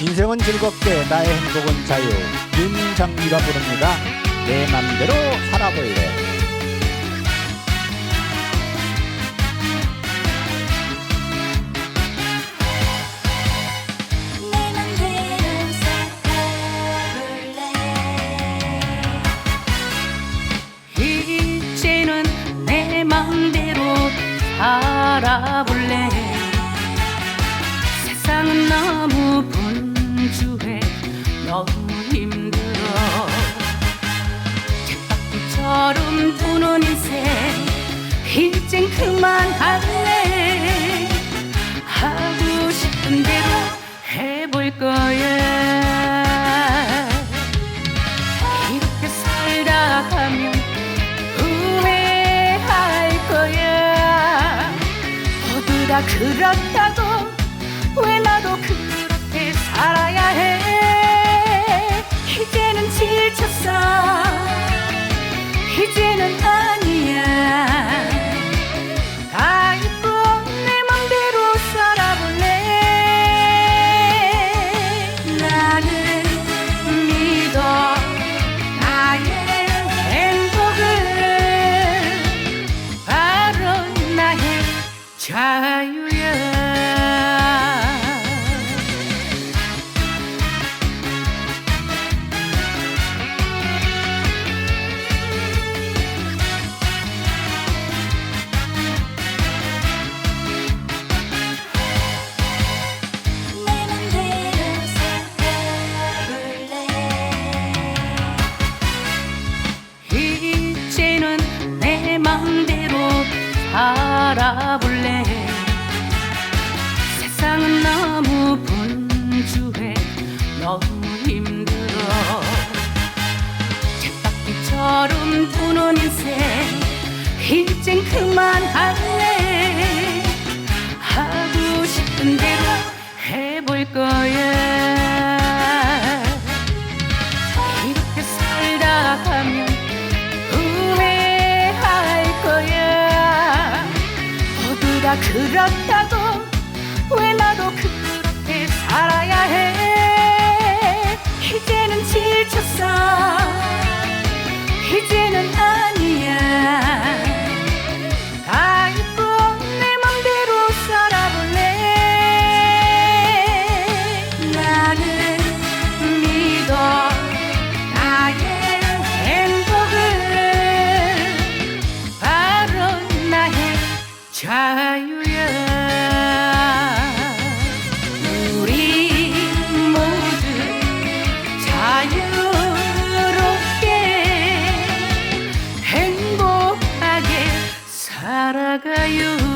인생은 즐겁게 나의 행복은 자유. 윤장미가 부릅니다. 내 맘대로 살아볼래 분주해. 너무 힘들어. 쳇바퀴처럼 도는 인생. 이젠 그만할래. 하고 싶은 대로 해볼 거야. 이렇게 살다 가면 그렇다고 왜 나도 그 도는 인생. 이젠 그만할래? 하고 싶은 대로 해볼 거야. 이렇게 살다 가면 후회할 거야. 모두 다 그렇다고 왜 나도 그렇게 살아야 해 자유야. 우리 모두 자유롭게 행복하게 살아가요